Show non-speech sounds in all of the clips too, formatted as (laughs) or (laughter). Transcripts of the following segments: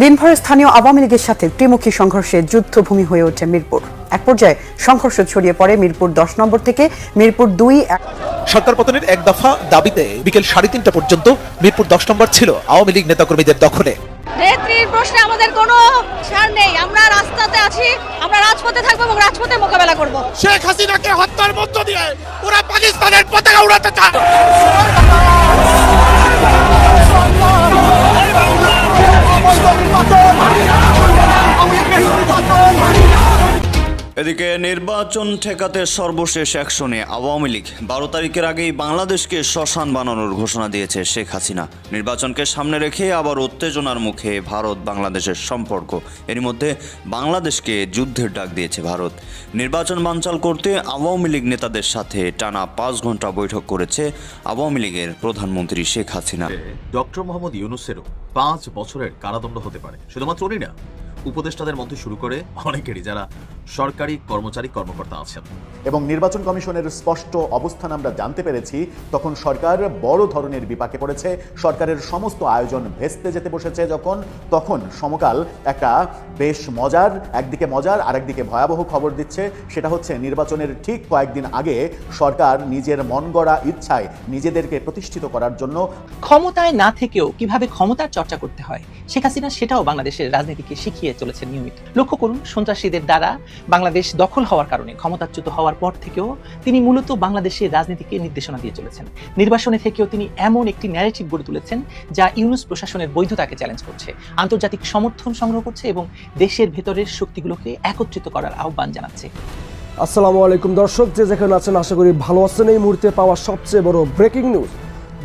দিনভর স্থানীয় আওয়ামী লীগের সাথে ত্রিমুখী সংঘর্ষে যুদ্ধভূমি হয়ে ওঠে মিরপুর। এক পর্যায়ে সংঘর্ষ ছড়িয়ে পড়ে মিরপুর দশ নম্বর থেকে মিরপুর দুই এক সরকার পতনের এক দফা দাবিতে বিকেল সাড়ে তিনটা পর্যন্ত মিরপুর দশ নম্বর ছিল আওয়ামী লীগ নেতাকর্মীদের দখলে। নেত্রীর প্রশ্নে আমাদের কোনো ছাড় নেই। আমরা রাস্তাতে আছি আমরা রাজপথে থাকব এবং রাজপথে মোকাবেলা করব। শেখ হাসিনাকে হত্যার মধ্য দিয়ে ওরা পাকিস্তানের পতাকা উড়াতে চায়। বৈঠক নির্বাচন আওয়ামী লীগের হিন্দু শাসন এদিকে নির্বাচন ঠেকাতে সর্বশেষ অ্যাকশনে আওয়ামী লীগ। বারো তারিখের আগেই বাংলাদেশকে শ্মশান বানানোর ঘোষণা দিয়েছে শেখ হাসিনা। নির্বাচনকে সামনে রেখে আবার উত্তেজনার মুখে ভারত বাংলাদেশের সম্পর্ক। এর মধ্যে বাংলাদেশকে যুদ্ধের ডাক দিয়েছে ভারত। নির্বাচন বানচাল করতে আওয়ামী লীগ নেতাদের সাথে টানা পাঁচ ঘণ্টা বৈঠক করেছে আওয়ামী লীগের প্রধানমন্ত্রী শেখ হাসিনা। ডক্টর মোহাম্মদ ইউনুসেরও পাঁচ বছরের কারাদণ্ড হতে পারে। শুধুমাত্র উনি না উপদেষ্টাদের মধ্যে শুরু করে অনেকেরই যারা সরকারি কর্মচারী কর্মকর্তা আছেন। এবং নির্বাচন কমিশনের স্পষ্ট অবস্থান আমরা জানতে পেরেছি তখন সরকার বড় ধরনের বিপাকে পড়েছে সরকারের সমস্ত আয়োজন ভেস্তে যেতে বসেছে যখন তখন সমকাল একটা বেশ মজার একদিকে মজার আরেকদিকে ভয়াবহ খবর দিচ্ছে সেটা হচ্ছে নির্বাচনের ঠিক কয়েকদিন আগে সরকার নিজের মন গড়া ইচ্ছায় নিজেদেরকে প্রতিষ্ঠিত করার জন্য ক্ষমতায় না থেকেও কীভাবে ক্ষমতার চর্চা করতে হয় শেখ হাসিনা সেটাও বাংলাদেশের রাজনীতিকে শিখিয়ে চলেছেন নিয়মিত। লক্ষ্য করুন, সন্ত্রাসীদের দ্বারা বাংলাদেশ দখল হওয়ার কারণে ক্ষমতাচ্যুত হওয়ার পর থেকেও তিনি মূলত বাংলাদেশের রাজনীতিকে নির্দেশনা দিয়ে চলেছেন। নির্বাসনে থেকেও তিনি এমন একটি ন্যারেটিভ গড়ে তুলেছেন যা ইউনুস প্রশাসনের বৈধতাকে চ্যালেঞ্জ করছে, আন্তর্জাতিক সমর্থন সংগ্রহ করছে এবং দেশের ভেতরের শক্তিগুলোকে একত্রিত করার আহ্বান জানাচ্ছে। আসসালামু আলাইকুম দর্শক, যে যেখানে আছেন আশা করি ভালো আছেন। এই মুহূর্তে পাওয়া সবচেয়ে বড় ব্রেকিং নিউজ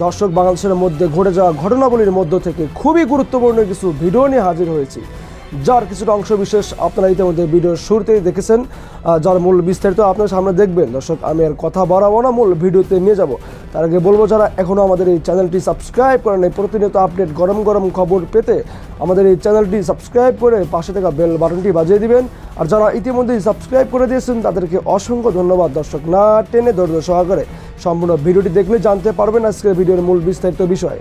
দর্শক, বাংলাদেশের মধ্যে ঘটে যাওয়া ঘটনাবলীর মধ্য থেকে খুবই গুরুত্বপূর্ণ কিছু ভিডিও নিয়ে হাজির হয়েছি। যার কিছুটা অংশ বিশেষ আপনারা ইতিমধ্যে ভিডিওর শুরুতেই দেখেছেন। যার মূল বিস্তারিত আপনার সামনে দেখবেন। দর্শক, আমি আর কথা বাড়াবো না, মূল ভিডিওতে নিয়ে যাব। তার আগে বলব, যারা এখনও আমাদের এই চ্যানেলটি সাবস্ক্রাইব করেন এই প্রতিনিয়ত আপডেট গরম গরম খবর পেতে আমাদের এই চ্যানেলটি সাবস্ক্রাইব করে পাশে থাকা বেল বাটনটি বাজিয়ে দিবেন। আর যারা ইতিমধ্যেই সাবস্ক্রাইব করে দিয়েছেন, তাদেরকে অসংখ্য ধন্যবাদ। দর্শক, না টেনে ধৈর্য সহকারে সম্পূর্ণ ভিডিওটি দেখলে জানতে পারবেন আজকের ভিডিওর মূল বিস্তারিত বিষয়।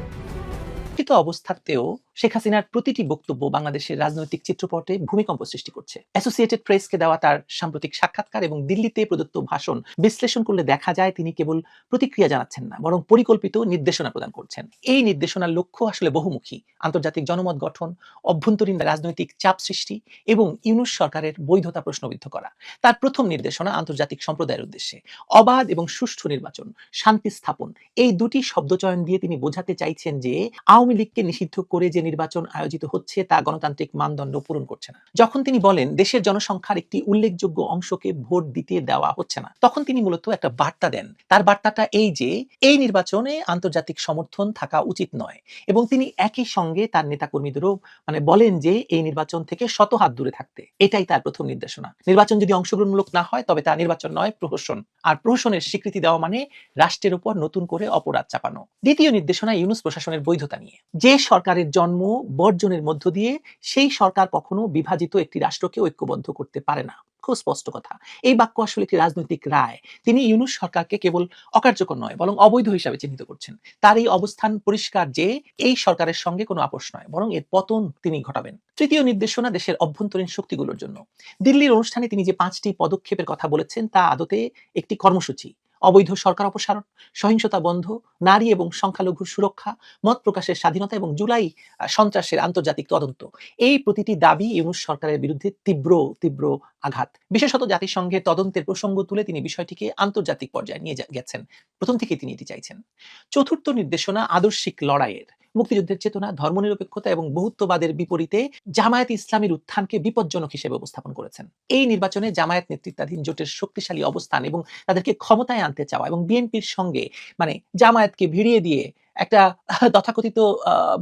অবস্থাতেও শেখ হাসিনার প্রতিটি বক্তব্য বাংলাদেশের রাজনৈতিক চিত্রপটে ভূমিকম্প সৃষ্টি করছে। অ্যাসোসিয়েটেড প্রেসকে দেওয়া তার সাম্প্রতিক সাক্ষাৎকার এবং দিল্লিতে প্রদত্ত ভাষণ বিশ্লেষণ করলে দেখা যায় তিনি কেবল প্রতিক্রিয়া জানাচ্ছেন না, বরং পরিকল্পিত নির্দেশনা প্রদান করছেন। এই নির্দেশনার লক্ষ্য আসলে বহুমুখী। আন্তর্জাতিক জনমত গঠন, অভ্যন্তরীণ রাজনৈতিক চাপ সৃষ্টি এবং ইউনুস সরকারের বৈধতা প্রশ্নবিদ্ধ করা। তার প্রথম নির্দেশনা আন্তর্জাতিক সম্প্রদায়ের উদ্দেশ্যে। অবাধ এবং সুষ্ঠু নির্বাচন, শান্তি স্থাপন। এই দুটি শব্দচয়ন দিয়ে তিনি বোঝাতে চাইছেন যে আওয়ামী লীগকে নিষিদ্ধ করে যে নির্বাচন আয়োজিত হচ্ছে, তা গণতান্ত্রিক মানদণ্ড পূরণ করছে না। যখন তিনি বলেন দেশের জনসংখ্যার একটি উল্লেখযোগ্য অংশকে ভোট দিতে দেওয়া হচ্ছে না, তখন তিনি মূলত একটা বার্তা দেন। তার বার্তাটা এই যে, এই নির্বাচনে আন্তর্জাতিক সমর্থন থাকা উচিত নয় এবং তিনি একই সঙ্গে তার নেতাকর্মীদেরও মানে বলেন যে, এই নির্বাচন থেকে শত হাত দূরে থাকতে। এটাই তার প্রথম নির্দেশনা। নির্বাচন যদি অংশগ্রহণমূলক না হয়, তবে তা নির্বাচন নয়, প্রহসন। আর প্রহসনের স্বীকৃতি দেওয়া মানে রাষ্ট্রের উপর নতুন করে অপরাধ চাপানো। দ্বিতীয় নির্দেশনা ইউনুস প্রশাসনের বৈধতা নিয়ে। যে সরকারের জন্ম বর্জনের মধ্য দিয়ে সেই সরকার কখনো বিভাজিত একটি রাষ্ট্রকে ঐক্যবদ্ধ করতে পারে না। খুব স্পষ্ট কথা। এই বাক্য আসলে একটি রাজনৈতিক রায়। তিনি ইউনুস সরকারকে কেবল অকার্যকর নয়, বরং অবৈধ হিসাবে চিহ্নিত করছেন। তার এই অবস্থান পরিষ্কার যে এই সরকারের সঙ্গে কোনো আপোষ নয়, বরং এর পতন তিনি ঘটাবেন। তৃতীয় নির্দেশনা দেশের অভ্যন্তরীণ শক্তিগুলোর জন্য। দিল্লির অনুষ্ঠানে তিনি যে পাঁচটি পদক্ষেপের কথা বলেছেন তা আদতে একটি কর্মসূচি। অবৈধ সরকার অপসারণ, সহিংসতা বন্ধ, নারী এবং সংখ্যালঘু সুরক্ষা, মত প্রকাশের স্বাধীনতা এবং জুলাই সন্ত্রাসের আন্তর্জাতিক তদন্ত। এই প্রতিটি দাবি ইউনুস সরকারের বিরুদ্ধে তীব্র তীব্র আঘাত। বিশেষত জাতিসংঘের তদন্তের প্রসঙ্গ তুলে তিনি বিষয়টিকে আন্তর্জাতিক পর্যায়ে নিয়ে গেছেন। প্রথম থেকে তিনি এটি চাইছেন। চতুর্থ নির্দেশনা আদর্শিক লড়াইয়ের। মুক্তিযুদ্ধের চেতনা, ধর্মনিরপেক্ষতা এবং বহুত্ববাদের বিপরীতে জামায়াত ইসলামের উত্থানকে বিপজ্জনক হিসেবে উপস্থাপন করেছেন। এই নির্বাচনে জামায়াত নেতৃত্বাধীন জোটের শক্তিশালী অবস্থান এবং তাদেরকে ক্ষমতায় আনতে চাওয়া এবং বিএনপির সঙ্গে মানে জামায়াতকে ভিড়িয়ে দিয়ে একটা (laughs) তথাকথিত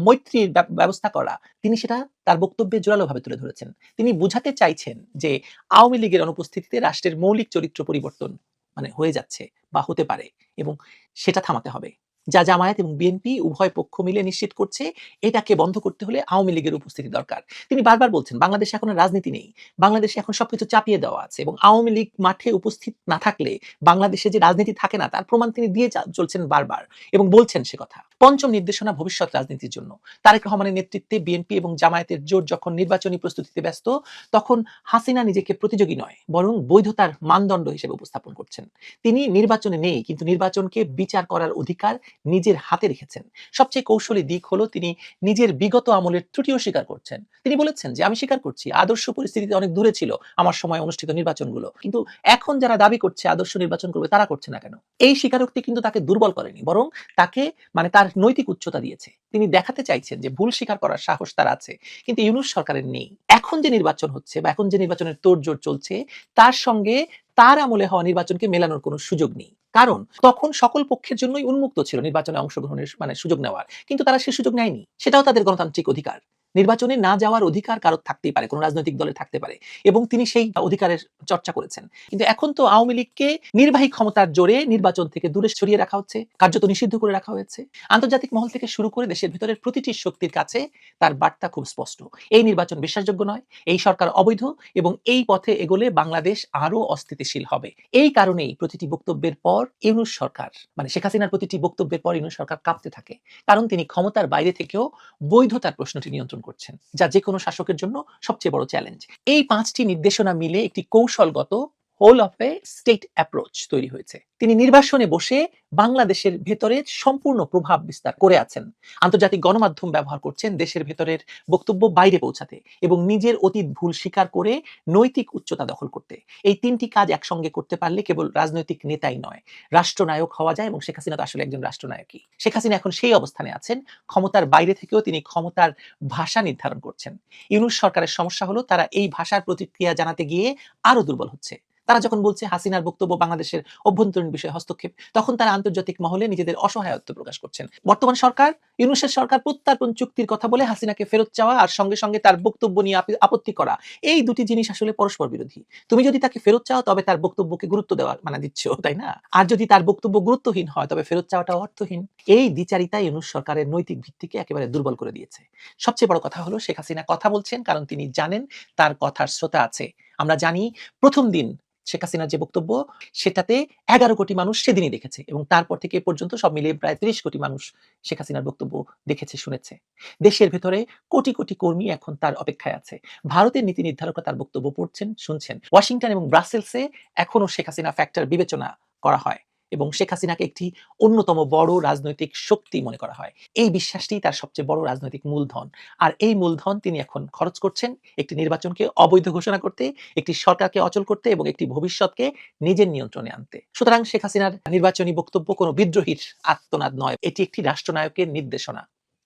মৈত্রীর ব্যবস্থা করা, তিনি সেটা তার বক্তব্যে জোরালোভাবে তুলে ধরেছেন। তিনি বুঝাতে চাইছেন যে আওয়ামী লীগের অনুপস্থিতিতে রাষ্ট্রের মৌলিক চরিত্র পরিবর্তন মানে হয়ে যাচ্ছে বা হতে পারে এবং সেটা থামাতে হবে। যা জামায়াত এবং বিএনপি উভয় পক্ষ মিলে নিশ্চিত করছে, এটাকে বন্ধ করতে হলে আওয়ামী লীগের উপস্থিতি দরকার। তিনি বারবার বলছেন, বাংলাদেশে এখন রাজনীতি নেই। বাংলাদেশে এখন সবকিছু চাপিয়ে দেওয়া আছে এবং আওয়ামী লীগ মাঠে উপস্থিত না থাকলে বাংলাদেশে যে রাজনীতি থাকে না, তার প্রমাণ তিনি দিয়ে চলছেন বারবার এবং বলছেন সে কথা। পঞ্চম নির্দেশনা ভবিষ্যৎ রাজনীতির জন্য। তারেক রহমানের নেতৃত্বে বিএনপি এবং জামায়াতের জোট যখন নির্বাচনী প্রস্তুতিতে ব্যস্ত, তখন হাসিনা নিজেকে প্রতিযোগী নয়, বরং বৈধতার মানদণ্ড হিসেবে উপস্থাপন করছেন। তিনি নির্বাচনে নেই, কিন্তু নির্বাচনকে বিচার করার অধিকার নিজের হাতে রেখেছেন। সবচেয়ে কৌশলী দিক হলো তিনি নিজের বিগত আমলের ত্রুটিও স্বীকার করছেন। তিনি বলেছেন যে, আমি স্বীকার করছি, আদর্শ পরিস্থিতিতে অনেক দূরে ছিল আমার সময় অনুষ্ঠিত নির্বাচনগুলো। কিন্তু এখন যারা দাবি করছে আদর্শ নির্বাচন করবে, তারা করছে না কেন? এই স্বীকারোক্তি কিন্তু তাকে দুর্বল করেনি, বরং তাকে মানে তার নৈতিক উচ্চতা দিয়েছে। তিনি দেখাতে চাইছেন যে, ভুল স্বীকার করার সাহস তার আছে, কিন্তু ইউনুস সরকারের নেই। এখন যে নির্বাচন হচ্ছে বা এখন যে নির্বাচনের তোড়জোড় চলছে, তার সঙ্গে তার আমলে হওয়া নির্বাচনকে মেলানোর কোনো সুযোগ নেই। কারণ তখন সকল পক্ষের জন্যই উন্মুক্ত ছিল নির্বাচনে অংশগ্রহণের মানে সুযোগ নেওয়ার। কিন্তু তারা সে সুযোগ নেয়নি। সেটাও তাদের গণতান্ত্রিক অধিকার। নির্বাচনে না যাওয়ার অধিকার কারোর থাকতেই পারে, কোনো রাজনৈতিক দলে থাকতে পারে এবং তিনি সেই অধিকারের চর্চা করেছেন। কিন্তু এখন তো আওয়ামী লীগকে নির্বাহী ক্ষমতার জোরে নির্বাচন থেকে দূরে সরিয়ে রাখা হচ্ছে, কার্যত নিষিদ্ধ করে রাখা হয়েছে। আন্তর্জাতিক মহল থেকে শুরু করে দেশের ভিতরের প্রতিটি শক্তির কাছে তার বার্তা খুব স্পষ্ট, এই নির্বাচন বিশ্বাসযোগ্য নয়, এই সরকার অবৈধ এবং এই পথে এগোলে বাংলাদেশ আরও অস্থিতিশীল হবে। এই কারণেই প্রতিটি বক্তব্যের পর ইউনুস সরকার মানে শেখ হাসিনার প্রতিটি বক্তব্যের পর ইউনুস সরকার কাঁপতে থাকে। কারণ তিনি ক্ষমতার বাইরে থেকেও বৈধতার প্রশ্নটি নিয়ন্ত্রণ করছেন, যা যে কোনো শাসকের জন্য সবচেয়ে বড় চ্যালেঞ্জ এই পাঁচটি নির্দেশনা মিলে একটি কৌশলগত whole of a state approach তৈরি হয়েছে। তিনি নির্বাসনে বসে বাংলাদেশের ভেতরে সম্পূর্ণ প্রভাব বিস্তার করে আছেন। আন্তর্জাতিক গণমাধ্যম ব্যবহার করছেন দেশের ভেতরের বক্তব্য বাইরে পৌঁছাতে এবং নিজের অতীত ভুল স্বীকার করে নৈতিক উচ্চতা দখল করতে। এই তিনটি কাজ একসঙ্গে করতে পারলে কেবল রাজনৈতিক নেতাই নয়, রাষ্ট্রনায়ক হওয়া যায় এবং শেখ হাসিনা তো আসলে একজন রাষ্ট্রনায়কই। শেখ হাসিনা এখন সেই অবস্থানে আছেন, ক্ষমতার বাইরে থেকেও তিনি ক্ষমতার ভাষা নির্ধারণ করছেন। ইউনুস সরকারের সমস্যা হলো তারা এই ভাষার প্রতিক্রিয়া জানাতে গিয়ে আরও দুর্বল হচ্ছে। তারা যখন বলছে হাসিনার বক্তব্য বাংলাদেশের অভ্যন্তরীণ বিষয়ে হস্তক্ষেপ, তখন তারা আন্তর্জাতিক মহলে নিজেদের অসহায়ত্ব প্রকাশ করছেন। বর্তমান সরকার, ইউনুসের সরকার প্রত্যার্পণ চুক্তির কথা বলে হাসিনাকে ফেরত চাওয়া আর সঙ্গে সঙ্গে তার বক্তব্য নিয়ে আপত্তি করা, এই দুটি জিনিস আসলে পরস্পর বিরোধী। তুমি যদি তাকে ফেরত চাও, তবে তার বক্তব্যকে গুরুত্ব দেওয়া মানে দিচ্ছ, তাই না? আর যদি তার বক্তব্য গুরুত্বহীন হয়, তবে ফেরত চাওয়াটা অর্থহীন। এই দ্বিচারিতা ইউনুস সরকারের নৈতিক ভিত্তিকে একেবারে দুর্বল করে দিয়েছে। সবচেয়ে বড় কথা হলো, শেখ হাসিনা কথা বলছেন কারণ তিনি জানেন তার কথার শ্রোতা আছে। আমরা জানি প্রথম দিন শেখ হাসিনার যে বক্তব্য, সেটাতে এগারো কোটি মানুষ সেদিনই দেখেছে এবং তারপর থেকে পর্যন্ত সব মিলিয়ে প্রায় ত্রিশ কোটি মানুষ শেখ হাসিনার বক্তব্য দেখেছে, শুনেছে। দেশের ভেতরে কোটি কোটি কর্মী এখন তার অপেক্ষায় আছে। ভারতের নীতি নির্ধারকরা তার বক্তব্য পড়ছেন, শুনছেন। ওয়াশিংটন এবং ব্রাসেলসে এখনও শেখ হাসিনা ফ্যাক্টর বিবেচনা করা হয়। এবং শেখ হাসিনাকে একটি অন্যতম বড় রাজনৈতিক শক্তি মনে করা হয়। এই বিশ্বাসটি তার সবচেয়ে বড় রাজনৈতিক মূলধন। আর এই মূলধন তিনি এখন খরচ করছেন একটি নির্বাচনকে অবৈধ ঘোষণা করতে, একটি সরকারকে অচল করতে এবং একটি ভবিষ্যৎকে নিজের নিয়ন্ত্রণে আনতে। সুতরাং শেখ হাসিনার নির্বাচনী বক্তব্য কোনো বিদ্রোহীর আত্মনাদ নয়, এটি একটি রাষ্ট্রনায়কের নির্দেশনা,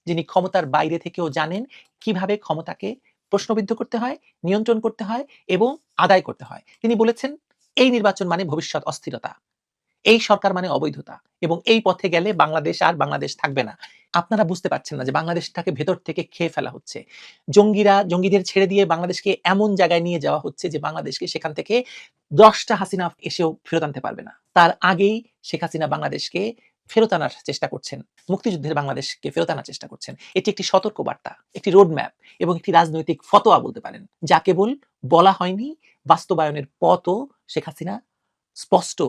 যিনি ক্ষমতার বাইরে থেকেও জানেন কীভাবে ক্ষমতাকে প্রশ্নবিদ্ধ করতে হয়, নিয়ন্ত্রণ করতে হয় এবং আদায় করতে হয়। তিনি বলেছেন, এই নির্বাচন মানে ভবিষ্যৎ অস্থিরতা। এই সরকার মানে অবৈধতা। এবং এই পথে গেলে বাংলাদেশ আর বাংলাদেশ থাকবে না। আপনারা বুঝতে পারছেন না যে বাংলাদেশটাকে ভেতর থেকে খেয়ে ফেলা হচ্ছে। জঙ্গিরা, জঙ্গিদের ছেড়ে দিয়ে বাংলাদেশকে এমন জায়গায় নিয়ে যাওয়া হচ্ছে যে বাংলাদেশকে সেখান থেকে দশটা হাসিনা এসেও ফেরত আনতে পারবে না। তার আগেই শেখ হাসিনা বাংলাদেশকে ফেরত আনার চেষ্টা করছেন। মুক্তিযুদ্ধের বাংলাদেশকে ফেরত আনার চেষ্টা করছেন। এটি একটি সতর্ক বার্তা, একটি রোড ম্যাপ এবং একটি রাজনৈতিক ফতোয়া বলতে পারেন, যা কেবল বলা হয়নি, বাস্তবায়নের পথও শেখ হাসিনা স্পষ্ট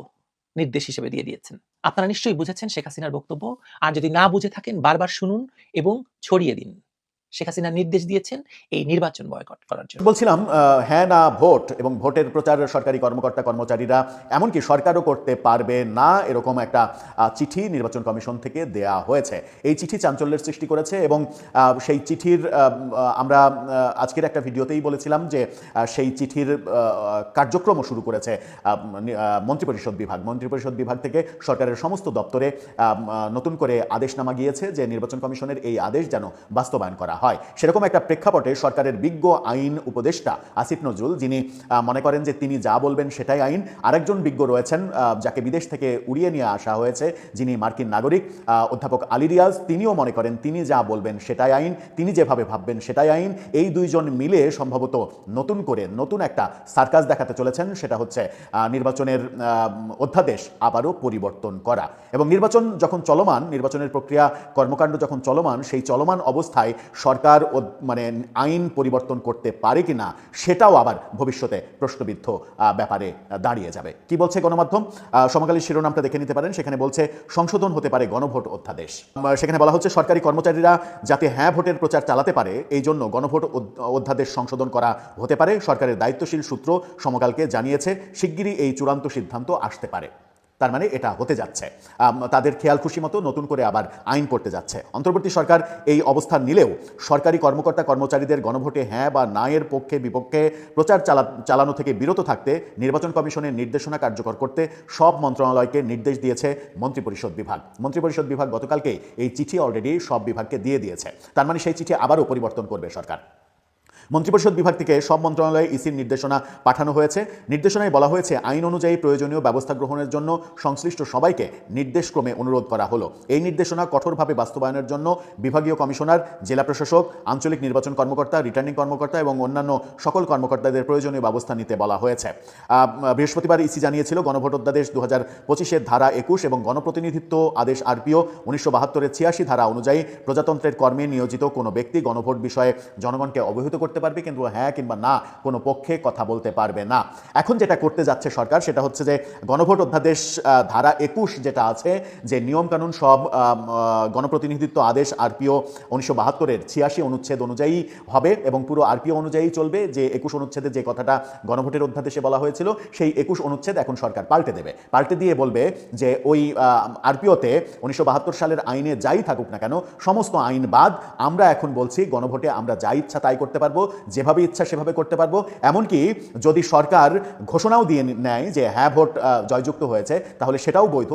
নির্দেশ হিসেবে দিয়ে দিয়েছেন। আপনারা নিশ্চয়ই বুঝেছেন শেখ হাসিনার বক্তব্য। আর যদি না বুঝে থাকেন, বারবার শুনুন এবং ছড়িয়ে দিন। শেখ হাসিনা নির্দেশ দিয়েছেন এই নির্বাচন বয়কট করার জন্য। বলছিলাম হ্যাঁ না, ভোট এবং ভোটের প্রচার সরকারি কর্মকর্তা, কর্মচারীরা এমনকি সরকারও করতে পারবে না এরকম একটা চিঠি নির্বাচন কমিশন থেকে দেয়া হয়েছে। এই চিঠি চাঞ্চল্যের সৃষ্টি করেছে এবং সেই চিঠির আমরা আজকের একটা ভিডিওতেই বলেছিলাম যে সেই চিঠির কার্যক্রমও শুরু করেছে মন্ত্রিপরিষদ বিভাগ। মন্ত্রিপরিষদ বিভাগ থেকে সরকারের সমস্ত দপ্তরে নতুন করে আদেশনামা গিয়েছে যে নির্বাচন কমিশনের এই আদেশ যেন বাস্তবায়ন করা হয়। সেরকম একটা প্রেক্ষাপটে সরকারের বিজ্ঞ আইন উপদেষ্টা আসিফ নজরুল, যিনি মনে করেন যে তিনি যা বলবেন সেটাই আইন। আরেকজন বিজ্ঞ রয়েছেন যাকে বিদেশ থেকে উড়িয়ে নিয়ে আসা হয়েছে, যিনি মার্কিন নাগরিক অধ্যাপক আলী রিয়াজ, তিনিও মনে করেন তিনি যা বলবেন সেটাই আইন, তিনি যেভাবে ভাববেন সেটাই আইন। এই দুইজন মিলে সম্ভবত নতুন করে নতুন একটা সার্কাস দেখাতে চলেছেন, সেটা হচ্ছে নির্বাচনের অধ্যাদেশ আবারও পরিবর্তন করা। এবং নির্বাচন যখন চলমান, নির্বাচনের প্রক্রিয়া, কর্মকাণ্ড যখন চলমান, সেই চলমান অবস্থায় ও- মানে আইন পরিবর্তন করতে পারে কিনা সেটাও আবার ভবিষ্যতে প্রশ্নবিদ্ধ ব্যাপারে দাঁড়িয়ে যাবে। কি বলছে গণমাধ্যম? সমকালীন শিরোনামটা দেখে নিতে পারেন। সেখানে বলছে, সংশোধন হতে পারে গণভোট অধ্যাদেশ। সেখানে বলা হচ্ছে, সরকারি কর্মচারীরা যাতে হ্যাঁ ভোটের প্রচার চালাতে পারে, এই জন্য গণভোট অধ- অধ্যাদেশ সংশোধন করা হতে পারে। সরকারের দায়িত্বশীল সূত্র সমকালকে জানিয়েছে, শিগগিরই এই চূড়ান্ত সিদ্ধান্ত আসতে পারে। তার মানে এটা হতে যাচ্ছে। তাদের খেয়াল খুশি মতো নতুন করে আবার আইন করতে যাচ্ছে। অন্তর্বর্তী সরকার এই অবস্থান নিলেও সরকারি কর্মকর্তা কর্মচারীদের গণভোটে হ্যাঁ বা না এর পক্ষে বিপক্ষে প্রচার চালা, চালানো থেকে বিরত থাকতে নির্বাচন কমিশনের নির্দেশনা কার্যকর করতে সব মন্ত্রণালয়কে নির্দেশ দিয়েছে মন্ত্রিপরিষদ বিভাগ। মন্ত্রিপরিষদ বিভাগ গতকালকে এই চিঠি অলরেডি সব বিভাগকে দিয়ে দিয়েছে। তার মানে সেই চিঠি আবারও পরিবর্তন করবে সরকার। মন্ত্রিপরিষদ বিভাগ থেকে সব মন্ত্রণালয়ে ইসির নির্দেশনা পাঠানো হয়েছে। নির্দেশনায় বলা হয়েছে, আইন অনুযায়ী প্রয়োজনীয় ব্যবস্থা গ্রহণের জন্য সংশ্লিষ্ট সবাইকে নির্দেশক্রমে অনুরোধ করা হলো। এই নির্দেশনা কঠোরভাবে বাস্তবায়নের জন্য বিভাগীয় কমিশনার, জেলা প্রশাসক, আঞ্চলিক নির্বাচন কর্মকর্তা, রিটার্নিং কর্মকর্তা এবং অন্যান্য সকল কর্মকর্তাদের প্রয়োজনীয় ব্যবস্থা নিতে বলা হয়েছে। বৃহস্পতিবার ইসি জানিয়েছিল, গণভোট অধ্যাদেশ দু হাজার পঁচিশের ধারা একুশ এবং গণপ্রতিনিধিত্ব আদেশ আরপিও উনিশশো বাহাত্তরের ছিয়াশি ধারা অনুযায়ী প্রজাতন্ত্রের কর্মে নিয়োজিত কোনো ব্যক্তি গণভোট বিষয়ে জনগণকে অবহিত করতে পারবে কিন্তু হ্যাঁ কিংবা না, কোনো পক্ষে কথা বলতে পারবে না। এখন যেটা করতে যাচ্ছে সরকার সেটা হচ্ছে যে গণভোট অধ্যাদেশ ধারা একুশ যেটা আছে, যে নিয়মকানুন সব গণপ্রতিনিধিত্ব আদেশ আরপিও উনিশশো বাহাত্তরের ছিয়াশি অনুচ্ছেদ অনুযায়ী হবে এবং পুরো আরপিও অনুযায়ী চলবে। যে একুশ অনুচ্ছেদে যে কথাটা গণভোটের অধ্যাদেশে বলা হয়েছিল, সেই একুশ অনুচ্ছেদ এখন সরকার পাল্টে দেবে। পাল্টে দিয়ে বলবে যে ওই আরপিওতে উনিশশো বাহাত্তর সালের আইনে যাই থাকুক না কেন, সমস্ত আইন বাদ, আমরা এখন বলছি গণভোটে আমরা যা ইচ্ছা তাই করতে পারব। যেভাবে ইচ্ছা সেভাবে করতে পারব। এমনকি যদি সরকার ঘোষণাও দিয়ে নেয় যে হ্যাঁ ভোট জয়যুক্ত হয়েছে, তাহলে সেটাও বৈধ।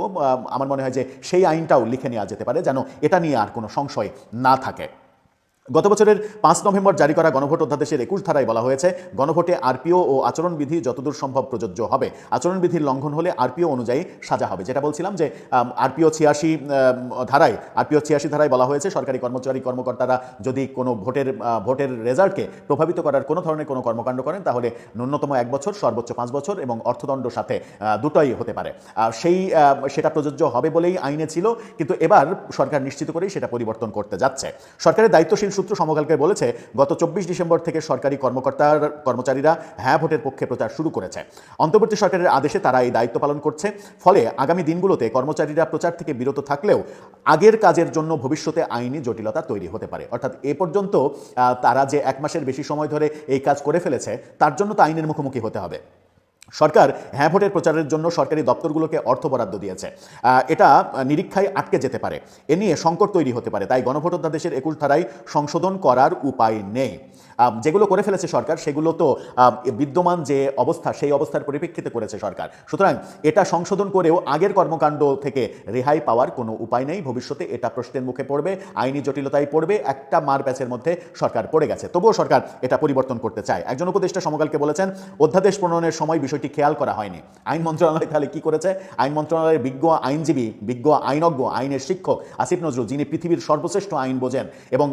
আমার মনে হয় যে সেই আইনটাও লিখে নেওয়া যেতে পারে যেন এটা নিয়ে আর কোনো সংশয় না থাকে। গত বছরের পাঁচ নভেম্বর জারি করা গণভোট অধ্যাদেশের একুশ ধারায় বলা হয়েছে, গণভোটে আরপিও ও আচরণবিধি যতদূর সম্ভব প্রযোজ্য হবে। আচরণবিধির লঙ্ঘন হলে আরপিও অনুযায়ী সাজা হবে। যেটা বলছিলাম যে আরপিও ছিয়াশি ধারায়, আরপিও ছিয়াশি ধারায় বলা হয়েছে, সরকারি কর্মচারী, কর্মকর্তারা যদি কোনো ভোটের ভোটের রেজাল্টকে প্রভাবিত করার কোনো ধরনের কোনো কর্মকাণ্ড করেন, তাহলে ন্যূনতম এক বছর, সর্বোচ্চ পাঁচ বছর এবং অর্থদণ্ড সাথে দুটোই হতে পারে। সেই সেটা প্রযোজ্য হবে বলেই আইনে ছিল, কিন্তু এবার সরকার নিশ্চিত করেই সেটা পরিবর্তন করতে যাচ্ছে। সরকারের দায়িত্বশীল সূত্র সমকালকে বলেছে, গত চব্বিশ ডিসেম্বর থেকে সরকারি কর্মকর্তার কর্মচারীরা হ্যাঁ ভোটের পক্ষে প্রচার শুরু করেছে। অন্তর্বর্তী সরকারের আদেশে তারা এই দায়িত্ব পালন করছে। ফলে আগামী দিনগুলোতে কর্মচারীরা প্রচার থেকে বিরত থাকলেও আগের কাজের জন্য ভবিষ্যতে আইনি জটিলতা তৈরি হতে পারে। অর্থাৎ এ পর্যন্ত তারা যে এক মাসের বেশি সময় ধরে এই কাজ করে ফেলেছে, তার জন্য তো আইনের মুখোমুখি হতে হবে। সরকার হ্যাঁ ভোটের প্রচারের জন্য সরকারি দপ্তরগুলোকে অর্থ বরাদ্দ দিয়েছে। এটা নিরীক্ষায় আটকে যেতে পারে। এ নিয়ে সংকট তৈরি হতে পারে। তাই গণভোট অধ্যাদেশের একুশ ধারায় সংশোধন করার উপায় নেই। যেগুলো করে ফেলেছে সরকার, সেগুলো তো বিদ্যমান যে অবস্থা, সেই অবস্থার পরিপ্রেক্ষিতে করেছে সরকার। সুতরাং এটা সংশোধন করেও আগের কর্মকাণ্ড থেকে রেহাই পাওয়ার কোনো উপায় নেই। ভবিষ্যতে এটা প্রশ্নের মুখে পড়বে, আইনি জটিলতায় পড়বে, একটা মার প্যাচের মধ্যে সরকার পড়ে গেছে। তবুও সরকার এটা পরিবর্তন করতে চায়। একজন উপদেষ্টা সমকালকে বলেছেন, অধ্যাদেশ প্রণয়নের সময় বিষয়টি খেয়াল করা হয়নি। আইন মন্ত্রণালয় তাহলে কি করেছে? আইন মন্ত্রণালয়ের বিজ্ঞ আইনজীবী, বিজ্ঞ আইনজ্ঞ, আইনের শিক্ষক আসিফ নজরুল, যিনি পৃথিবীর সর্বশ্রেষ্ঠ আইন বোঝেন এবং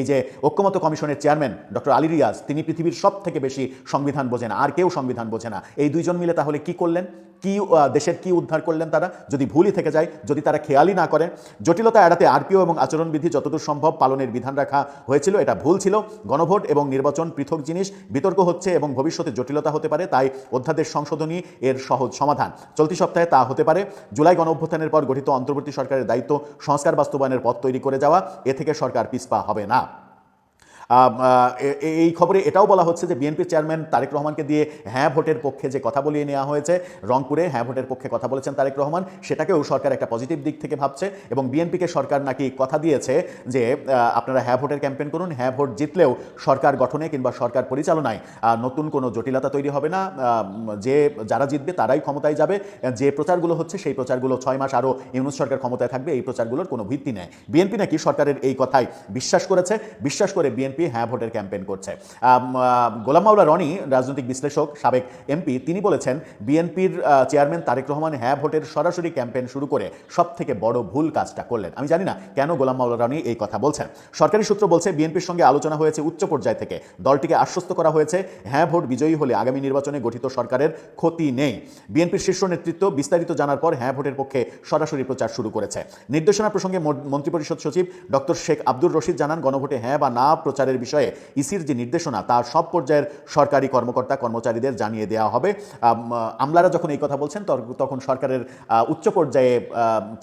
এই যে ঐক্যমত কমিশনের চেয়ারম্যান ডক্টর আলী রিয়াজ, তিনি পৃথিবীর সব থেকে বেশি সংবিধান বোঝেন, আর কেউ সংবিধান বোঝে না। এই দুইজন মিলে তাহলে কি করলেন? কি দেশের কি উদ্ধার করলেন তারা? যদি ভুলই থেকে যায়, যদি তারা খেয়ালই না করেন জটিলতা এড়াতে আরপিও এবং আচরণবিধি যতদূর সম্ভব পালনের বিধান রাখা হয়েছিল, এটা ভুল ছিল। গণভোট এবং নির্বাচন পৃথক জিনিস, বিতর্ক হচ্ছে এবং ভবিষ্যতে জটিলতা হতে পারে, তাই অধ্যাদেশ সংশোধনী এর সহজ সমাধান। চলতি সপ্তাহে তা হতে পারে। জুলাই গণ অভ্যুত্থানের পর গঠিত অন্তর্বর্তী সরকারের দায়িত্ব সংস্কার বাস্তবায়নের পথ তৈরি করে যাওয়া, এ থেকে সরকার পিছপা হবে না। এই খবরে এটাও বলা হচ্ছে যে বিএনপির চেয়ারম্যান তারেক রহমানকে দিয়ে হ্যাঁ ভোটের পক্ষে যে কথা বলিয়ে নেওয়া হয়েছে, রংপুরে হ্যাঁ ভোটের পক্ষে কথা বলেছেন তারেক রহমান, সেটাকেও সরকার একটা পজিটিভ দিক থেকে ভাবছে এবং বিএনপিকে সরকার নাকি কথা দিয়েছে যে আপনারা হ্যাঁ ভোটের ক্যাম্পেন করুন হ্যাঁ ভোট জিতলেও সরকার গঠনে কিংবা সরকার পরিচালনায় নতুন কোনো জটিলতা তৈরি হবে না যে যারা জিতবে তারাই ক্ষমতায় যাবে, যে প্রচারগুলো হচ্ছে সেই প্রচারগুলো ছয় মাস আরও ইউনুস সরকার ক্ষমতায় থাকবে, এই প্রচারগুলোর কোনো ভিত্তি নেই। বিএনপি নাকি সরকারের এই কথায় বিশ্বাস করেছে, বিশ্বাস করে বিএনপি হ্যাঁ ভোটের ক্যাম্পেইন করছে। গোলাম মাওলা রনি, রাজনৈতিক বিশ্লেষক, সাবেক এমপি, তিনি বলেছেন, বিএনপির চেয়ারম্যান তারেক রহমান হ্যাঁ ভোটের সরাসরি ক্যাম্পেইন শুরু করে সব থেকে বড় ভুল কাজটা করলেন। আমি জানি না কেন গোলাম মাওলা রনি এই কথা বলছেন। সরকারি সূত্র বলছে, বিএনপির সঙ্গে আলোচনা হয়েছে উচ্চ পর্যায় থেকে। দলটিকে আশ্বস্ত করা হয়েছে হ্যাঁ ভোট বিজয়ী হলে আগামী নির্বাচনে গঠিত সরকারের ক্ষতি নেই। বিএনপির শীর্ষ নেতৃত্ব বিস্তারিত জানার পর হ্যাঁ ভোটের পক্ষে সরাসরি প্রচার শুরু করেছে। নির্দেশনা প্রসঙ্গে মন- মন্ত্রিপরিষদ সচিব ডক্টর শেখ আব্দুর রশিদ জানান, গণভোটে হ্যাঁ বা না প্রচারের বিষয়ে ইসির যে নির্দেশনা, তা সব পর্যায়ের সরকারি কর্মকর্তা, কর্মচারীদের জানিয়ে দেওয়া হবে। আমলারা যখন এই কথা বলছেন তখন সরকারের উচ্চ পর্যায়ে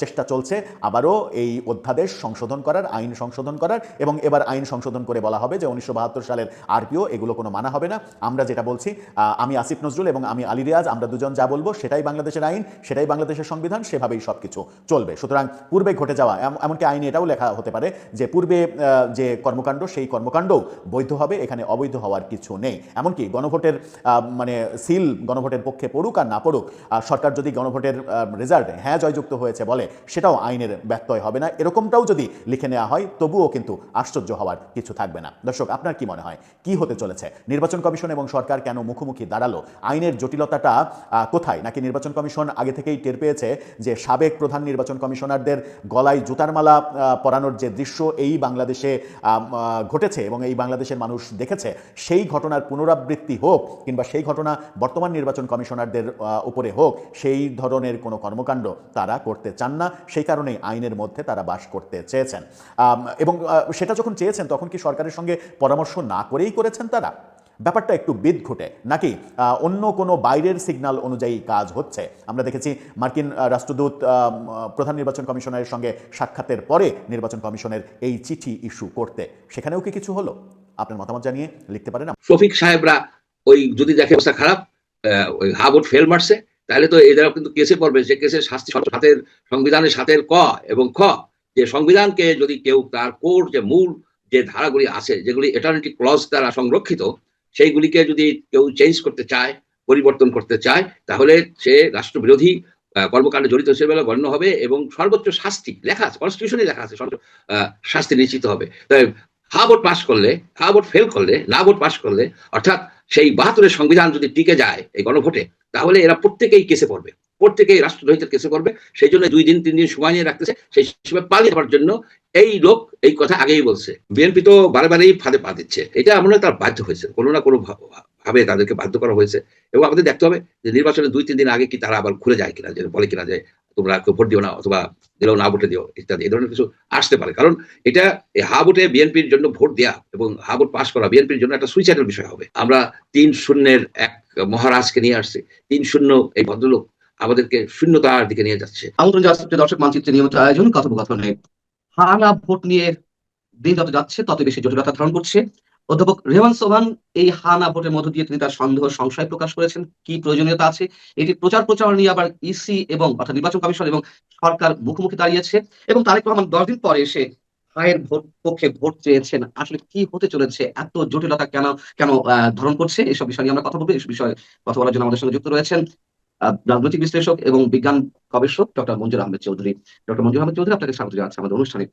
চেষ্টা চলছে আবারও এই অধ্যাদেশ সংশোধন করার, আইন সংশোধন করার এবং এবার আইন সংশোধন করে বলা হবে যে উনিশশো বাহাত্তর সালের আরপিও এগুলো কোনো মানা হবে না। আমরা যেটা বলছি আমি আসিফ নজরুল এবং আমি আলী রিয়াজ, আমরা দুজন যা বলব সেটাই বাংলাদেশের আইন, সেটাই বাংলাদেশের সংবিধান, সেভাবেই সব কিছু চলবে। সুতরাং পূর্বে ঘটে যাওয়া, এম- এমনকি আইনে এটাও লেখা হতে পারে যে পূর্বে যে কর্মকাণ্ড, সেই কর্মকাণ্ডও বৈধ হবে, এখানে অবৈধ হওয়ার কিছু নেই। এমনকি গণভোটের মানে সিল গণভোটের পক্ষে পড়ুক আর না পড়ুক সরকার যদি গণভোটের রেজাল্ট হ্যাঁ জয়যুক্ত হয়েছে বলে, সেটাও আইনের ব্যত্যয় হবে না। এরকমটাও যদি লিখে নেওয়া হয়, তবুও কিন্তু আশ্চর্য হওয়ার কিছু থাকবে না। দর্শক, আপনার কি মনে হয়? কি হতে চলেছে? নির্বাচন কমিশন এবং সরকার কেন মুখোমুখি দাঁড়াল? আইনের জটিলতাটা কোথায়? নাকি নির্বাচন কমিশন আগে থেকেই টের পেয়েছে যে সাবেক প্রধান নির্বাচন কমিশনারদের গলায় জুতার মালা পরানোর যে দৃশ্য, এই বাংলাদেশে ঘটেছে। এবং এই বাংলাদেশের মানুষ দেখেছে, সেই ঘটনার পুনরাবৃত্তি হোক কিংবা সেই ঘটনা বর্তমান নির্বাচন কমিশনারদের উপরে হোক, সেই ধরনের কোনো কর্মকাণ্ড তারা করতে চান না। সেই কারণেই আইনের মধ্যে তারা বাস করতে চেয়েছেন। এবং সেটা যখন চেয়েছেন তখন কি সরকারের সঙ্গে পরামর্শ না করেই করেছেন তারা? ব্যাপারটা একটু বিদ ঘটে। নাকি অন্য কোনো বাইরের সিগনাল অনুযায়ী কাজ হচ্ছে? আমরা দেখেছি মার্কিন রাষ্ট্রদূত প্রধান নির্বাচন কমিশনারের সঙ্গে সাক্ষাতের পরে নির্বাচন কমিশনের এই চিঠি ইস্যু করতে। সেখানেও কি কিছু হলো? আপনার মতামত জানিয়ে লিখতে পারেন শফিক সাহেবরা ওই যদি দেখে অবস্থা খারাপ ওই হাবোর্ড ফেল মারছে, তাহলে তো এরা কিন্তু কেসে পড়বে যে কেসের শাস্তি হাতের সংবিধানের সাথের ক এবং খ। যে সংবিধানকে যদি কেউ তার কোর, যে মূল, যে ধারাগুলি আছে, যেগুলি এটার্নিটি ক্লজ দ্বারা সংরক্ষিত সেইগুলিকে যদি কেউ চেঞ্জ করতে চায়, পরিবর্তন করতে চায়, তাহলে সে রাষ্ট্রবিরোধী কর্মকাণ্ডে জড়িত হিসেবে গণ্য হবে এবং সর্বোচ্চ শাস্তি লেখা আছে কনস্টিটিউশনে লেখা আছে, সর্বোচ্চ শাস্তি নিশ্চিত হবে। তাই হা ভোট পাস করলে, হা ভোট ফেল করলে, না ভোট পাস করলে, অর্থাৎ সেই বাহাত্তরের সংবিধান যদি টিকে যায় এই গণভোটে, তাহলে এরা প্রত্যেকেই কেসে পড়বে। প্রত্যেকেই রাষ্ট্রদ্রোহিতের কেসে পড়বে। সেই জন্য দুই দিন, তিন দিন সময় নিয়ে রাখতেছে। সেই সময় পালিয়ে যাওয়ার জন্য এই লোক এই কথা আগেই বলছে। বিএনপি তো বারে বারেই ফাঁদে পা দিচ্ছে। এটা হয় তার বাধ্য হয়েছে। কোনো না কোনো ভাবে তাদেরকে বাধ্য করা হয়েছে। এবং আমাদের দেখতে হবে যে নির্বাচনের দুই, তিন দিন আগে কি তারা আবার ঘুরে যায় কিনা, যে বলে কিনা যে তোমরা ভোট দিও না অথবা দিলেও না ভোটে দিও, ইত্যাদি। এই ধরনের কিছু আসতে পারে। কারণ এটা হা ভোটে বিএনপির জন্য ভোট দেয়া এবং হা ভোট পাস করা বিএনপির জন্য একটা সুইসাইডের বিষয় হবে। আমরা তিন শূন্যের এক মহারাজকে নিয়ে আসছি। তিন শূন্য এই ভদ্রলোক আমাদেরকে শূন্যতার দিকে নিয়ে যাচ্ছে। আমন্ত্রণ দর্শক মানচিত্রে নিয়মিত আয়োজন, কথোপকথনে হানা ভোট নিয়ে দিন যত যাচ্ছে, তত বেশি জটিলতা ধারণ করছে। অধ্যাপক রেহান সোহান, এই হানা ভোটের মধ্য দিয়ে তিনি তার সন্দেহ, সংশয় প্রকাশ করেছেন। কি প্রয়োজনীয়তা আছে? এটি প্রচার প্রচার নিয়ে আবার ইসি এবং অর্থাৎ নির্বাচন কমিশন এবং সরকার মুখোমুখি দাঁড়িয়েছে এবং তারেক রহমান দশ দিন পরে এসে হায়ের ভোট পক্ষে ভোট চেয়েছেন। আসলে কি হতে চলেছে? এত জটিলতা কেন কেন ধারণ করছে? এসব বিষয় নিয়ে আমরা কথা বলব। এই বিষয়ে কথা বলার জন্য আমাদের সঙ্গে যুক্ত রয়েছেন রাজনৈতিক বিশ্লেষক এবং বিজ্ঞান গবেষক ডক্টর মঞ্জুর আহমেদ চৌধুরী। ডক্টর মঞ্জুর আহমেদ চৌধুরী আপনাকে স্বাগত জানাচ্ছি আমাদের অনুষ্ঠানে।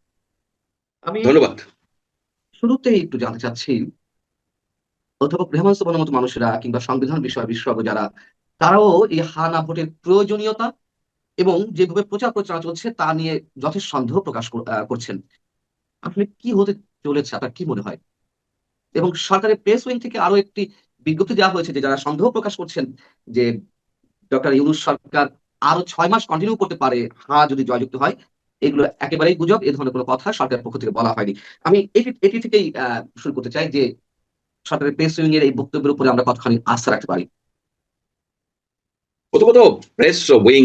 আমি ধন্যবাদ। শুরুতেই একটু জানতে চাচ্ছি অধ্যাপক রেহমান সোবানের মতো মানুষেরা কিংবা সংবিধান বিষয় বিশেষজ্ঞ যারা তারাও এই হানা ভোটের প্রয়োজনীয়তা এবং যেভাবে প্রচার প্রচারণা চলছে তা নিয়ে যথেষ্ট সন্দেহ প্রকাশ করছেন। আসলে কি হতে চলেছে আপনার কি মনে হয়? এবং সরকারের প্রেস উইং থেকে আরও একটি বিজ্ঞপ্তি দেওয়া হয়েছে যে যারা সন্দেহ প্রকাশ করছেন যে ডক্টর ইউনুস সরকার আরও ছয় মাস কন্টিনিউ করতে পারে হা যদি জয়যুক্ত হয় এগুলো একেবারেই গুজব এ ধরনের কোনো কথা সরকারের পক্ষ থেকে বলা হয়নি। আমি এটি এটি থেকেই শুরু করতে চাই যে সরকারের প্রেস উইং এর এই বক্তব্যের উপরে আমরা কতখানি আস্থা রাখতে পারি। প্রথমত প্রেস উইং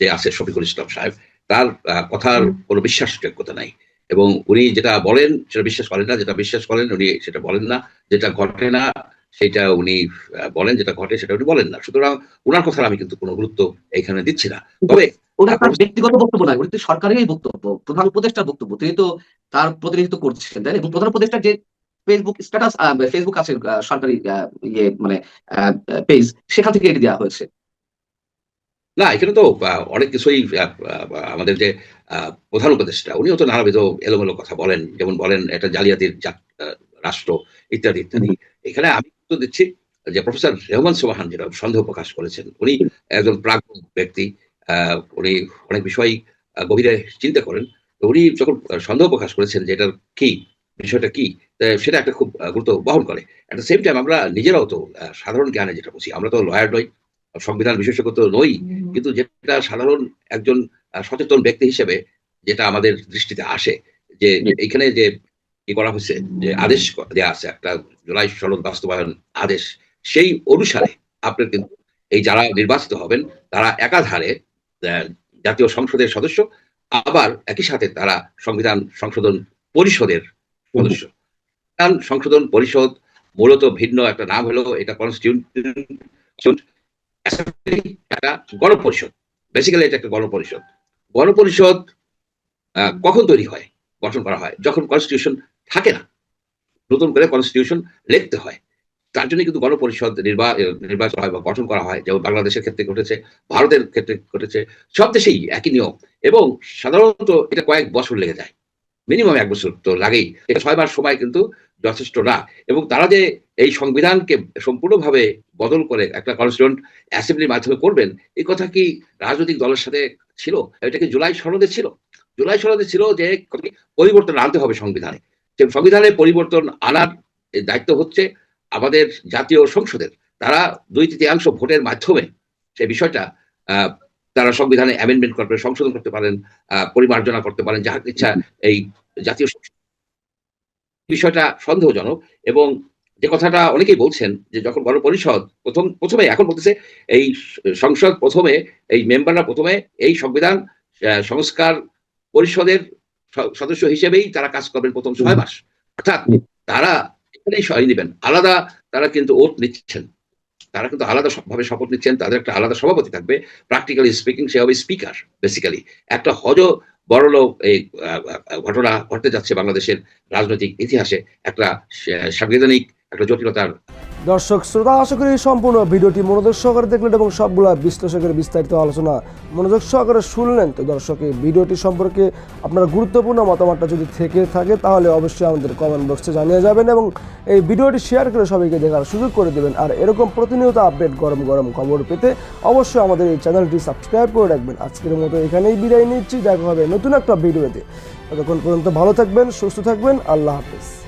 যে আছে শফিকুল ইসলাম সাহেব তার কথার কোনো বিশ্বাসযোগ্যতা নাই। এবং উনি যেটা বলেন সেটা বিশ্বাস করেন না যেটা বিশ্বাস করেন উনি সেটা বলেন না যেটা ঘটে না সেটা উনি বলেন যেটা ঘটে সেটা উনি বলেন না। সুতরাং ওনার কথা আমি কিন্তু কোনো গুরুত্ব এখানে দিচ্ছি না। তবে ওটা তার ব্যক্তিগত বক্তব্য নয় ওটা তো সরকারেরই বক্তব্য প্রধান উপদেষ্টার বক্তব্য তিনি তো তার প্রতিনিধিত্ব করছেন তাই এবং প্রধান উপদেষ্টার যে ফেসবুক স্ট্যাটাস ফেসবুক আছে সরকারি ইয়ে মানে পেজ সেখান থেকে এটি দেওয়া হয়েছে। না এখানে তো অনেক কিছুই আমাদের যে আহ, প্রধান উপদেষ্টা উনিও তো নানাবিধ এলোমেলো কথা বলেন। যেমন বলেন এটা জালিয়াতির রাষ্ট্র ইত্যাদি ইত্যাদি। এখানে আমি তো দিচ্ছি যে প্রফেসর রেহমান সোহান যেটা সন্দেহ প্রকাশ করেছেন উনি একজন প্রাগ ব্যক্তি উনি অনেক বিষয় গভীরে চিন্তা করেন। উনি যখন সন্দেহ প্রকাশ করেছেন যে এটার কি বিষয়টা কি সেটা একটা খুব গুরুত্ব বহন করে। অ্যাট দ্য সেম টাইম আমরা নিজেরাও তো সাধারণ জ্ঞানে যেটা বুঝি আমরা তো লয়ার নই সংবিধান বিশেষজ্ঞ তো নই কিন্তু যেটা সাধারণ একজন সচেতন ব্যক্তি হিসেবে যেটা আমাদের দৃষ্টিতে আসে যে এখানে যে কি করা হয়েছে যে আদেশ দেওয়া আছে, একটা জুলাই সনদ বাস্তবায়ন আদেশ। সেই অনুসারে আপনার কিন্তু এই যারা নির্বাচিত হবেন, তারা একাধারে জাতীয় সংসদের সদস্য, আবার একই সাথে তারা সংবিধান সংশোধন পরিষদের সদস্য। সংবিধান সংশোধন পরিষদ মূলত ভিন্ন একটা নাম হলো, এটা কনস্টিটিউশন একটা গণপরিষদ। বেসিক্যালি এটা একটা গণপরিষদ। গণপরিষদ কখন তৈরি হয়, গঠন করা হয়? যখন কনস্টিটিউশন থাকে না। নতুন করে কনস্টিটিউশন লিখতে হয়। তার জন্য কিন্তু গণপরিষদ নির্বাচন হয় বা গঠন করা হয়। যেমন বাংলাদেশের ক্ষেত্রে ঘটেছে, ভারতের ক্ষেত্রে ঘটেছে, সব দেশেই একই নিয়ম। এবং সাধারণত এটা কয়েক বছর লেগে যায়। মিনিমাম এক বছর তো লাগেই। এটা ছয় মাস সময় কিন্তু যথেষ্ট না। এবং তারা যে এই সংবিধানকে সম্পূর্ণভাবে বদল করে একটা কনস্টিটিউন্ট অ্যাসেম্বলির মাধ্যমে করবেন এই কথা কি রাজনৈতিক দলের সাথে ছিল? এটা কি জুলাই সনদে ছিল? জুলাই সনদে ছিল যে পরিবর্তন আনতে হবে সংবিধানে। সংবিধানে পরিবর্তন আনার দায়িত্ব হচ্ছে আমাদের জাতীয় সংসদের। তারা দুই তৃতীয়াংশ ভোটের মাধ্যমে সেই বিষয়টা তারা সংবিধানে অ্যামেন্ডমেন্ট করতে সংশোধন করতে পারেন পরিমার্জনা করতে পারেন যার ইচ্ছা এই জাতীয় বিষয়টা সন্দেহজনক এবং যে কথাটা অনেকেই বলছেন যে যখন গণপরিষদ প্রথম, প্রথমে এখন বলতেছে এই সংসদ প্রথমে, এই মেম্বাররা প্রথমে এই সংবিধান সংস্কার পরিষদের স- সদস্য হিসেবেই তারা কাজ করবেন প্রথম ছয় মাস। অর্থাৎ তারা এখানেই সহায় নেবেন। আলাদা তারা কিন্তু ওট নিচ্ছেন। তারা কিন্তু আলাদা ভাবে শপথ নিচ্ছেন। তাদের একটা আলাদা সভাপতি থাকবে। প্র্যাকটিক্যালি স্পিকিং সে হবে স্পিকার বেসিক্যালি একটা হজ বড়লো এই আহ, আহ, ঘটনা ঘটতে যাচ্ছে বাংলাদেশের রাজনৈতিক ইতিহাসে। একটা সাংবিধানিক একটা জটিলতার দর্শক শ্রোতা, আশা করি সম্পূর্ণ ভিডিওটি মনোযোগ সহকারে দেখলেন এবং সবগুলো বিশ্লেষকের বিস্তারিত আলোচনা মনোযোগ সহকারে শুনলেন। তো দর্শক, এই ভিডিওটি সম্পর্কে আপনার গুরুত্বপূর্ণ মতামতটা যদি থেকে থাকে, তাহলে অবশ্যই আমাদের কমেন্ট বক্সে জানিয়ে যাবেন এবং এই ভিডিওটি শেয়ার করে সবাইকে দেখার সুযোগ করে দেবেন। আর এরকম প্রতিনিয়ত আপডেট গরম গরম খবর পেতে অবশ্যই আমাদের এই চ্যানেলটি সাবস্ক্রাইব করে রাখবেন। আজকের মতো এখানেই বিদায় নিচ্ছি। দেখা হবে নতুন একটা ভিডিওতে। ততক্ষণ পর্যন্ত ভালো থাকবেন, সুস্থ থাকবেন। আল্লাহ হাফেজ।